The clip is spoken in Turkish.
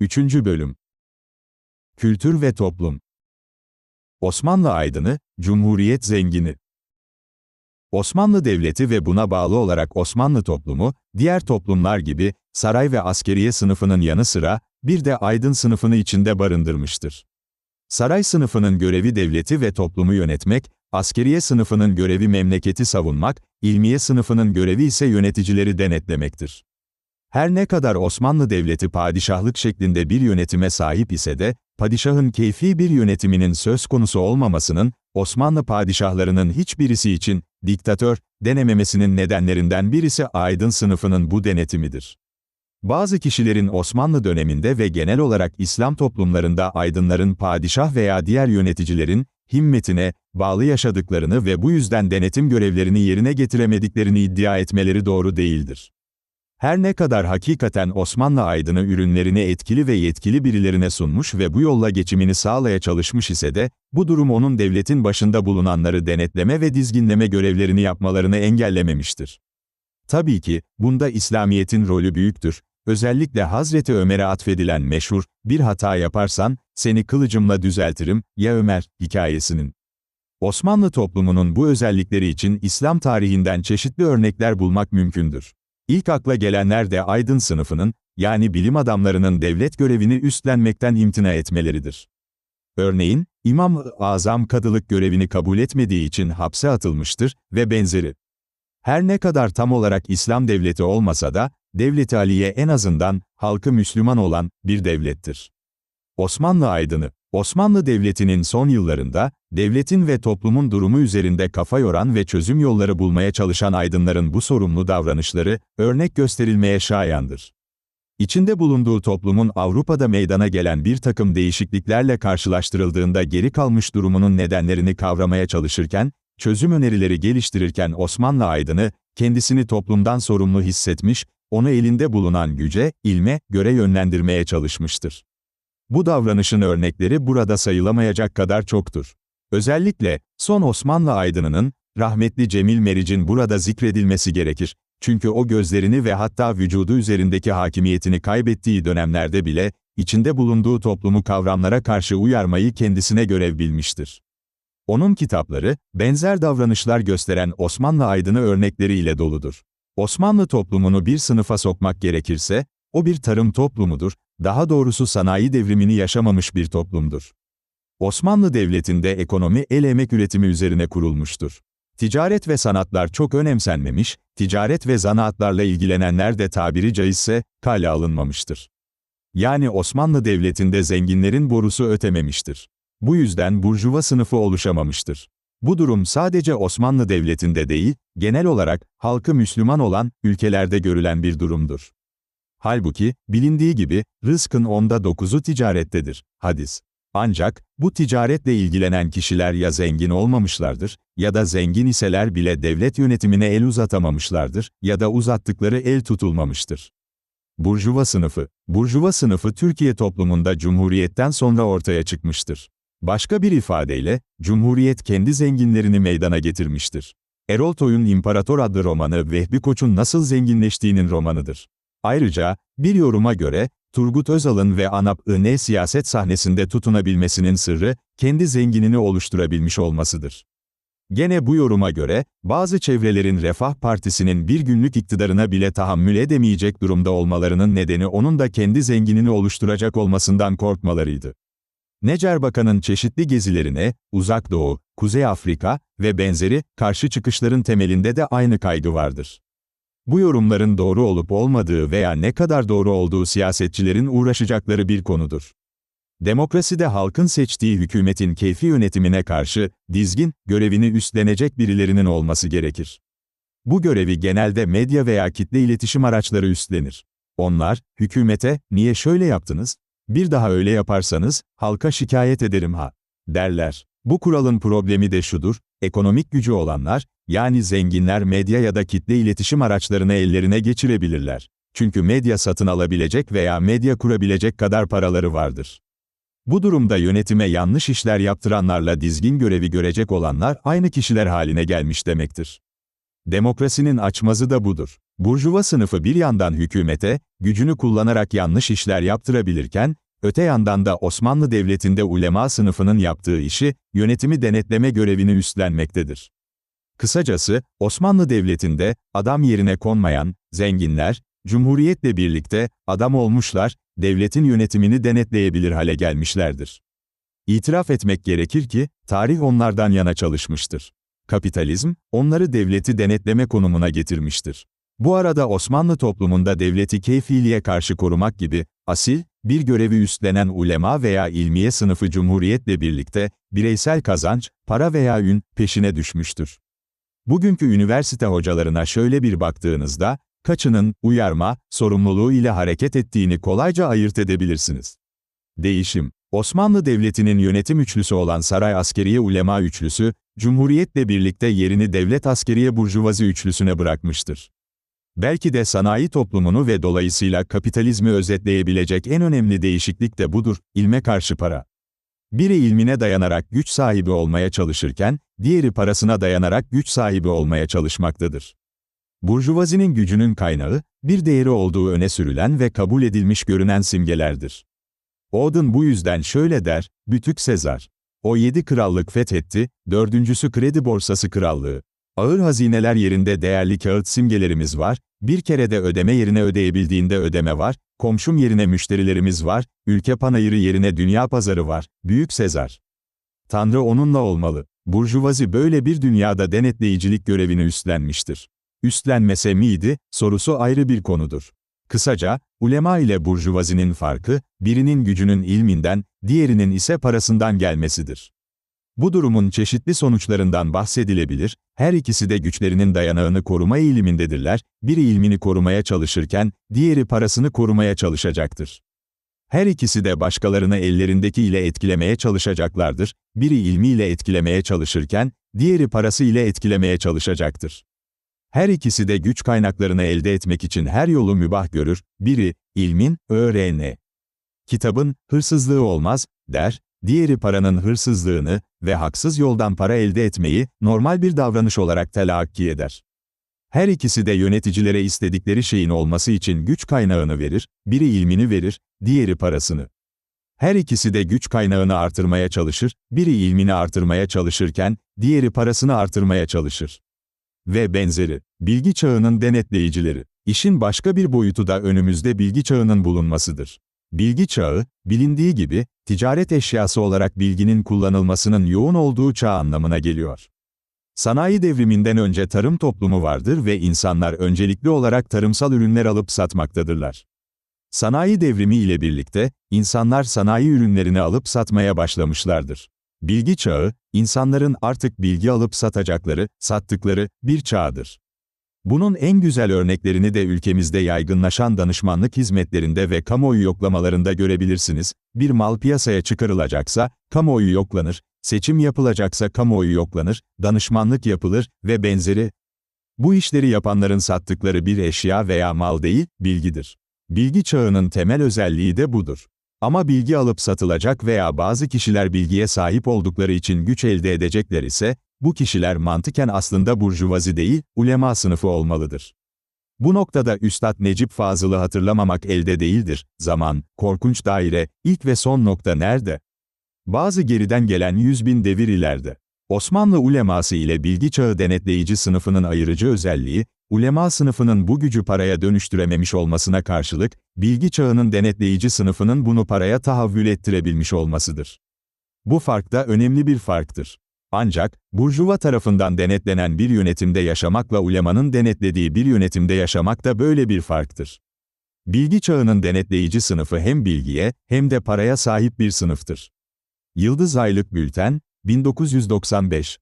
3. Bölüm Kültür ve Toplum Osmanlı aydını, Cumhuriyet zengini. Osmanlı Devleti ve buna bağlı olarak Osmanlı toplumu, diğer toplumlar gibi, saray ve askeriye sınıfının yanı sıra, bir de aydın sınıfını içinde barındırmıştır. Saray sınıfının görevi devleti ve toplumu yönetmek, askeriye sınıfının görevi memleketi savunmak, ilmiye sınıfının görevi ise yöneticileri denetlemektir. Her ne kadar Osmanlı Devleti padişahlık şeklinde bir yönetime sahip ise de, padişahın keyfi bir yönetiminin söz konusu olmamasının, Osmanlı padişahlarının hiçbirisi için, diktatör, denememesinin nedenlerinden birisi aydın sınıfının bu denetimidir. Bazı kişilerin Osmanlı döneminde ve genel olarak İslam toplumlarında aydınların padişah veya diğer yöneticilerin, himmetine, bağlı yaşadıklarını ve bu yüzden denetim görevlerini yerine getiremediklerini iddia etmeleri doğru değildir. Her ne kadar hakikaten Osmanlı aydını ürünlerini etkili ve yetkili birilerine sunmuş ve bu yolla geçimini sağlaya çalışmış ise de, bu durum onun devletin başında bulunanları denetleme ve dizginleme görevlerini yapmalarını engellememiştir. Tabii ki, bunda İslamiyet'in rolü büyüktür. Özellikle Hazreti Ömer'e atfedilen meşhur, bir hata yaparsan, seni kılıcımla düzeltirim, ya Ömer, hikayesinin. Osmanlı toplumunun bu özellikleri için İslam tarihinden çeşitli örnekler bulmak mümkündür. İlk akla gelenler de aydın sınıfının, yani bilim adamlarının devlet görevini üstlenmekten imtina etmeleridir. Örneğin, İmam-ı Azam kadılık görevini kabul etmediği için hapse atılmıştır ve benzeri. Her ne kadar tam olarak İslam devleti olmasa da, Devleti Aliye en azından, halkı Müslüman olan, bir devlettir. Osmanlı aydını, Osmanlı Devleti'nin son yıllarında, devletin ve toplumun durumu üzerinde kafa yoran ve çözüm yolları bulmaya çalışan aydınların bu sorumlu davranışları, örnek gösterilmeye şayandır. İçinde bulunduğu toplumun Avrupa'da meydana gelen bir takım değişikliklerle karşılaştırıldığında geri kalmış durumunun nedenlerini kavramaya çalışırken, çözüm önerileri geliştirirken Osmanlı aydını, kendisini toplumdan sorumlu hissetmiş, onu elinde bulunan güce, ilme, göre yönlendirmeye çalışmıştır. Bu davranışın örnekleri burada sayılamayacak kadar çoktur. Özellikle, son Osmanlı aydınının, rahmetli Cemil Meriç'in burada zikredilmesi gerekir. Çünkü o gözlerini ve hatta vücudu üzerindeki hakimiyetini kaybettiği dönemlerde bile, içinde bulunduğu toplumu kavramlara karşı uyarmayı kendisine görev bilmiştir. Onun kitapları, benzer davranışlar gösteren Osmanlı aydını örnekleriyle doludur. Osmanlı toplumunu bir sınıfa sokmak gerekirse, o bir tarım toplumudur, daha doğrusu sanayi devrimini yaşamamış bir toplumdur. Osmanlı Devleti'nde ekonomi el emek üretimi üzerine kurulmuştur. Ticaret ve sanatlar çok önemsenmemiş, ticaret ve zanaatlarla ilgilenenler de tabiri caizse, kale alınmamıştır. Yani Osmanlı Devleti'nde zenginlerin borusu ötememiştir. Bu yüzden burjuva sınıfı oluşamamıştır. Bu durum sadece Osmanlı Devleti'nde değil, genel olarak, halkı Müslüman olan, ülkelerde görülen bir durumdur. Halbuki, bilindiği gibi, rızkın onda dokuzu ticarettedir. Hadis. Ancak, bu ticaretle ilgilenen kişiler ya zengin olmamışlardır, ya da zengin iseler bile devlet yönetimine el uzatamamışlardır, ya da uzattıkları el tutulmamıştır. Burjuva sınıfı Burjuva sınıfı Türkiye toplumunda Cumhuriyet'ten sonra ortaya çıkmıştır. Başka bir ifadeyle, Cumhuriyet kendi zenginlerini meydana getirmiştir. Erol Toy'un İmparator adlı romanı Vehbi Koç'un nasıl zenginleştiğinin romanıdır. Ayrıca, bir yoruma göre, Turgut Özal'ın ve ANAP-ı siyaset sahnesinde tutunabilmesinin sırrı, kendi zenginini oluşturabilmiş olmasıdır. Gene bu yoruma göre, bazı çevrelerin Refah Partisi'nin bir günlük iktidarına bile tahammül edemeyecek durumda olmalarının nedeni onun da kendi zenginini oluşturacak olmasından korkmalarıydı. Necer Bakan'ın çeşitli gezilerine, Uzak Doğu, Kuzey Afrika ve benzeri karşı çıkışların temelinde de aynı kaygı vardır. Bu yorumların doğru olup olmadığı veya ne kadar doğru olduğu siyasetçilerin uğraşacakları bir konudur. Demokraside halkın seçtiği hükümetin keyfi yönetimine karşı, dizgin, görevini üstlenecek birilerinin olması gerekir. Bu görevi genelde medya veya kitle iletişim araçları üstlenir. Onlar, hükümete, niye şöyle yaptınız, bir daha öyle yaparsanız, halka şikayet ederim ha, derler. Bu kuralın problemi de şudur, ekonomik gücü olanlar, yani zenginler medya ya da kitle iletişim araçlarını ellerine geçirebilirler. Çünkü medya satın alabilecek veya medya kurabilecek kadar paraları vardır. Bu durumda yönetime yanlış işler yaptıranlarla dizgin görevi görecek olanlar aynı kişiler haline gelmiş demektir. Demokrasinin açmazı da budur. Burjuva sınıfı bir yandan hükümete, gücünü kullanarak yanlış işler yaptırabilirken, öte yandan da Osmanlı Devleti'nde ulema sınıfının yaptığı işi, yönetimi denetleme görevini üstlenmektedir. Kısacası, Osmanlı Devleti'nde, adam yerine konmayan, zenginler, Cumhuriyetle birlikte, adam olmuşlar, devletin yönetimini denetleyebilir hale gelmişlerdir. İtiraf etmek gerekir ki, tarih onlardan yana çalışmıştır. Kapitalizm, onları devleti denetleme konumuna getirmiştir. Bu arada Osmanlı toplumunda devleti keyfiliğe karşı korumak gibi, asil, bir görevi üstlenen ulema veya ilmiye sınıfı cumhuriyetle birlikte, bireysel kazanç, para veya ün, peşine düşmüştür. Bugünkü üniversite hocalarına şöyle bir baktığınızda, kaçının, uyarma, sorumluluğu ile hareket ettiğini kolayca ayırt edebilirsiniz. Değişim Osmanlı Devleti'nin yönetim üçlüsü olan Saray Askeriye Ulema Üçlüsü, Cumhuriyetle birlikte yerini Devlet Askeriye Burjuvazi Üçlüsüne bırakmıştır. Belki de sanayi toplumunu ve dolayısıyla kapitalizmi özetleyebilecek en önemli değişiklik de budur, ilme karşı para. Biri ilmine dayanarak güç sahibi olmaya çalışırken, diğeri parasına dayanarak güç sahibi olmaya çalışmaktadır. Burjuvazinin gücünün kaynağı, bir değeri olduğu öne sürülen ve kabul edilmiş görünen simgelerdir. Auden bu yüzden şöyle der, Bütük Sezar. O yedi krallık fethetti, dördüncüsü kredi borsası krallığı. Ağır hazineler yerinde değerli kağıt simgelerimiz var, bir kere de ödeme yerine ödeyebildiğinde ödeme var, komşum yerine müşterilerimiz var, ülke panayırı yerine dünya pazarı var, Büyük Sezar. Tanrı onunla olmalı. Burjuvazi böyle bir dünyada denetleyicilik görevini üstlenmiştir. Üstlenmese miydi, sorusu ayrı bir konudur. Kısaca, ulema ile burjuvazinin farkı, birinin gücünün ilminden, diğerinin ise parasından gelmesidir. Bu durumun çeşitli sonuçlarından bahsedilebilir, her ikisi de güçlerinin dayanağını koruma eğilimindedirler, biri ilmini korumaya çalışırken, diğeri parasını korumaya çalışacaktır. Her ikisi de başkalarını ellerindeki ile etkilemeye çalışacaklardır, biri ilmiyle etkilemeye çalışırken, diğeri parası ile etkilemeye çalışacaktır. Her ikisi de güç kaynaklarını elde etmek için her yolu mübah görür, biri, ilmin, öğrene. Kitabın, hırsızlığı olmaz, der, diğeri paranın hırsızlığını ve haksız yoldan para elde etmeyi, normal bir davranış olarak telakki eder. Her ikisi de yöneticilere istedikleri şeyin olması için güç kaynağını verir, biri ilmini verir, diğeri parasını. Her ikisi de güç kaynağını artırmaya çalışır, biri ilmini artırmaya çalışırken, diğeri parasını artırmaya çalışır ve benzeri. Bilgi çağının denetleyicileri. İşin başka bir boyutu da önümüzde bilgi çağının bulunmasıdır. Bilgi çağı, bilindiği gibi, ticaret eşyası olarak bilginin kullanılmasının yoğun olduğu çağ anlamına geliyor. Sanayi devriminden önce tarım toplumu vardır ve insanlar öncelikli olarak tarımsal ürünler alıp satmaktadırlar. Sanayi devrimi ile birlikte, insanlar sanayi ürünlerini alıp satmaya başlamışlardır. Bilgi çağı, insanların artık bilgi alıp satacakları, sattıkları bir çağdır. Bunun en güzel örneklerini de ülkemizde yaygınlaşan danışmanlık hizmetlerinde ve kamuoyu yoklamalarında görebilirsiniz. Bir mal piyasaya çıkarılacaksa, kamuoyu yoklanır, seçim yapılacaksa kamuoyu yoklanır, danışmanlık yapılır ve benzeri. Bu işleri yapanların sattıkları bir eşya veya mal değil, bilgidir. Bilgi çağının temel özelliği de budur. Ama bilgi alıp satılacak veya bazı kişiler bilgiye sahip oldukları için güç elde edecekler ise, bu kişiler mantıken aslında burjuvazi değil, ulema sınıfı olmalıdır. Bu noktada Üstad Necip Fazıl'ı hatırlamamak elde değildir. Zaman, korkunç daire, ilk ve son nokta nerede? Bazı geriden gelen yüz bin devir ileride. Osmanlı uleması ile bilgi çağı denetleyici sınıfının ayırıcı özelliği, ulema sınıfının bu gücü paraya dönüştürememiş olmasına karşılık, bilgi çağının denetleyici sınıfının bunu paraya tahavvül ettirebilmiş olmasıdır. Bu fark da önemli bir farktır. Ancak, Burjuva tarafından denetlenen bir yönetimde yaşamakla ulemanın denetlediği bir yönetimde yaşamak da böyle bir farktır. Bilgi çağının denetleyici sınıfı hem bilgiye, hem de paraya sahip bir sınıftır. Yıldız Aylık Bülten, 1995